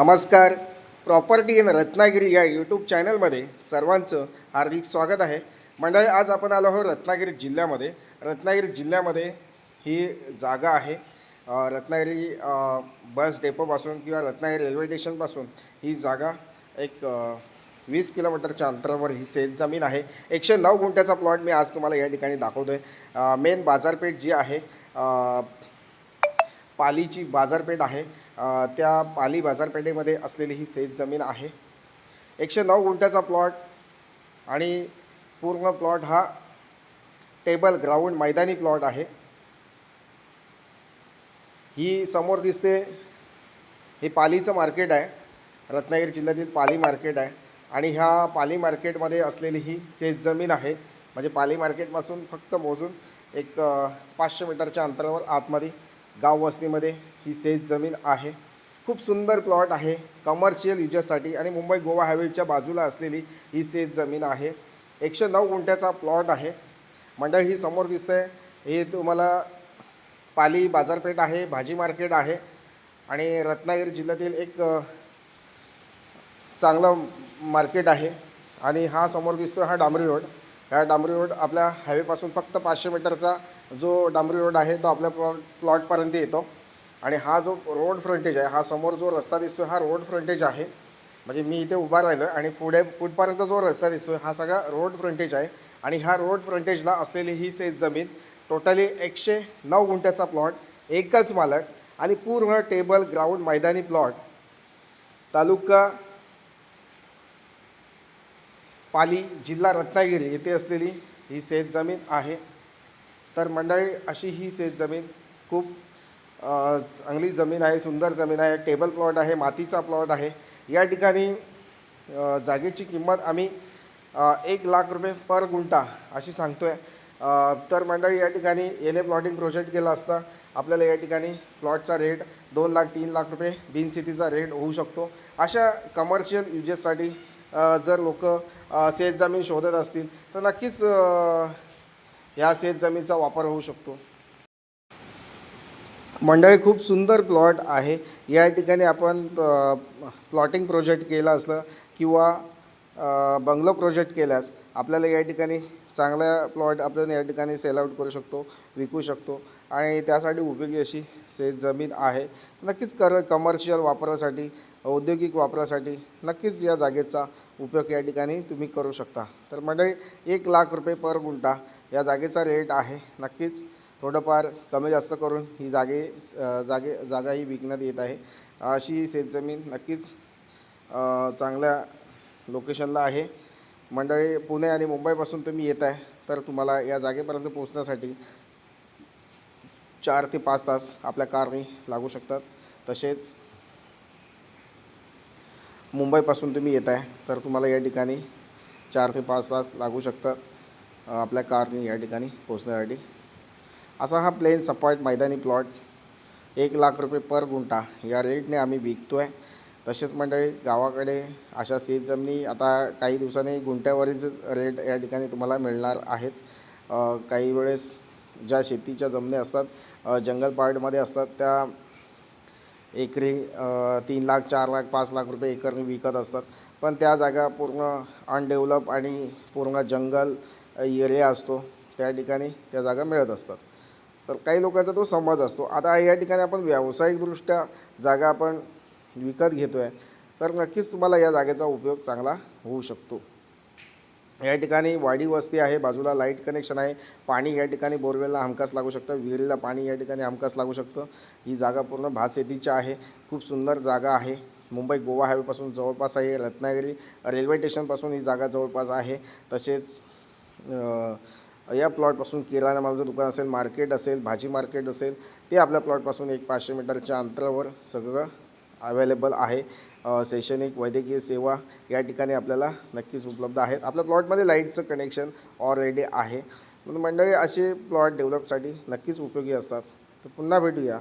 नमस्कार. Property in Ratnagiri या YouTube चॅनलमध्ये सर्वांचं हार्दिक स्वागत आहे. मंडळी आज आपण आलो आहोत रत्नागिरी जिल्ह्यामध्ये. रत्नागिरी जिल्ह्यामध्ये ही जागा आहे. रत्नागिरी बस डेपोपासून किंवा रत्नागिरी रेल्वे स्टेशनपासून ही जागा एक वीस किलोमीटरच्या अंतरावर ही सेल जमीन आहे. एकशे नऊ गुंठ्याचा प्लॉट मी आज तुम्हाला या ठिकाणी दाखवतो आहे मेन बाजारपेठ जी आहे पालीची बाजारपेठ आहे. त्या पाली बाजारपेठेमध्ये असलेली ही शेत जमीन आहे. एकशे नऊ गुंठ्याचा प्लॉट आणि पूर्ण प्लॉट हा टेबल ग्राउंड मैदानी प्लॉट आहे. ही समोर दिसते हे पालीचं मार्केट आहे. रत्नागिरी जिल्ह्यातील पाली मार्केट आहे आणि ह्या पाली मार्केटमध्ये असलेली ही शेत जमीन आहे. म्हणजे पाली मार्केटपासून फक्त मोजून एक पाचशे मीटरच्या अंतरावर आतमध्ये गाव वस्तीमध्ये ही सेज जमीन आहे. खूप सुंदर प्लॉट आहे. कमर्शियल युजेससाठी आणि मुंबई गोवा हायवेच्या बाजूला असलेली ही सेज जमीन आहे. एकशे नऊ गुंठ्याचा प्लॉट आहे. मंडळ ही समोर दिसतंय. हे तुम्हाला पाली बाजारपेठ आहे भाजी मार्केट आहे आणि रत्नागिरी जिल्ह्यातील एक चांगलं मार्केट आहे. आणि हा समोर दिसतो हा डांबरी रोड ह्या डांबरी रोड आपल्या हायवेपासून फक्त पाचशे मीटरचा जो डांबरी रोड आहे तो आपल्या प्लॉट प्लॉटपर्यंत येतो. आणि हा जो रोड फ्रंटेज आहे हा समोर जो रस्ता दिसतो हा रोड फ्रंटेज आहे. म्हणजे मी इथे उभा राहिलो आणि पुढे पुढपर्यंत जो रस्ता दिसतो हा सगळा रोड फ्रंटेज आहे. आणि ह्या रोड फ्रंटेजला असलेली ही सेज जमीन टोटली एकशे नऊ गुंठ्याचा प्लॉट एकच मालक आणि पूर्ण टेबल ग्राउंड मैदानी प्लॉट तालुका पाली जिल्हा रत्नागिरी येथे असलेली ही शेतजमीन आहे. तर मंडळी अशी ही शेतजमीन खूप चांगली जमीन आहे सुंदर जमीन आहे टेबल प्लॉट आहे मातीचा प्लॉट आहे. या ठिकाणी जागेची किंमत आम्ही एक लाख रुपये पर गुंठा अशी सांगतो आहे तर मंडळी या ठिकाणी येणे प्लॉटिंग प्रोजेक्ट केला असता आपल्याला या ठिकाणी प्लॉटचा रेट दोन लाख तीन लाख रुपये बिनसिटीचा रेट होऊ शकतो. अशा कमर्शियल युजेससाठी जर लोक शेत जमीन शोधत असतील तर नक्कीच ह्या शेतजमीनचा शेत जमीनचा वापर होऊ शकतो. मंडळी खूप सुंदर प्लॉट आहे. या ठिकाणी आपण प्लॉटिंग प्रोजेक्ट केला असलं किंवा बंगलो प्रोजेक्ट केल्यास आपल्याला या ठिकाणी चांगला प्लॉट आपण या ठिकाणी सेल आउट करू शकतो विकू शकतो आणि त्यासाठी उपयोगी अशी से जमीन आहे. नक्कीच कर कमर्शियल वापरासाठी औद्योगिक वापरासाठी नक्कीच या जागेचा उपयोग या ठिकाणी तुम्ही करू शकता. तर मंडळी एक लाख रुपये पर गुंठा या जागेचा रेट आहे. नक्कीच थोडंफार कमी जास्त करून ही जागे जागे जागा ही विकण्यात येत आहे. अशी ही शेतजमीन नक्कीच चांगल्या लोकेशनला आहे. मंडळी पुणे आणि मुंबईपासून तुम्ही येत आहे तर तुम्हाला या जागेपर्यंत पोहोचण्यासाठी चार ते पाच तास आपल्या कारने लागू शकतात. तसेच मुंबईपासून तुम्ही येत आहे तर तुम्हाला या ठिकाणी चार ते पाच तास लागू शकतात आपल्या कारने या ठिकाणी पोहोचण्यासाठी. असा हा प्लेन सपाट मैदानी प्लॉट एक लाख रुपये पर गुंठा या रेटने आम्ही विकतो आहे तसेच मंडळी गावाकडे अशा शेत जमिनी आता काही दिवसांनी गुंठ्यावरीच रेट या ठिकाणी तुम्हाला मिळणार आहेत. काही वेळेस ज्या शेतीच्या जमिनी असतात जंगल पार्टमध्ये असतात त्या एकरी तीन लाख चार लाख पाच लाख रुपये एकरने विकत असतात. पण त्या जागा पूर्ण अनडेव्हलप आणि पूर्ण जंगल एरिया असतो त्या ठिकाणी त्या जागा मिळत असतात. तर काही लोकांचा तो समज असतो. आता या ठिकाणी आपण व्यावसायिकदृष्ट्या जागा आपण विकत घेतो आहे तर नक्कीच तुम्हाला या जागेचा उपयोग चांगला होऊ शकतो. या ठिकाणी वाडी वस्ती आहे बाजूला लाइट कनेक्शन आहे. पाणी या ठिकाणी बोरवेलला हमखास लागू शकतं. विहिरीला पाणी या ठिकाणी हमखास लागू शकतं. ही जागा पूर्ण भात शेतीची आहे. खूप सुंदर जागा आहे. मुंबई गोवा हायवेपासून जवळपास आहे. रत्नागिरी रेल्वे स्टेशनपासून ही जागा जवळपास आहे. तसेच या प्लॉटपासून किराणा मालाचं दुकान असेल मार्केट असेल भाजी मार्केट असेल ते आपल्या प्लॉटपासून एक पाचशे मीटरच्या अंतरावर सगळं अवेलेबल आहे. शैक्षणिक वैद्यकीय सेवा या ठिकाणी आपल्याला नक्कीच उपलब्ध आहेत. आपल्या प्लॉटमध्ये लाईटचं कनेक्शन ऑलरेडी आहे. म्हणून मंडळी असे प्लॉट डेव्हलपसाठी नक्कीच उपयोगी असतात. तर पुन्हा भेटूया.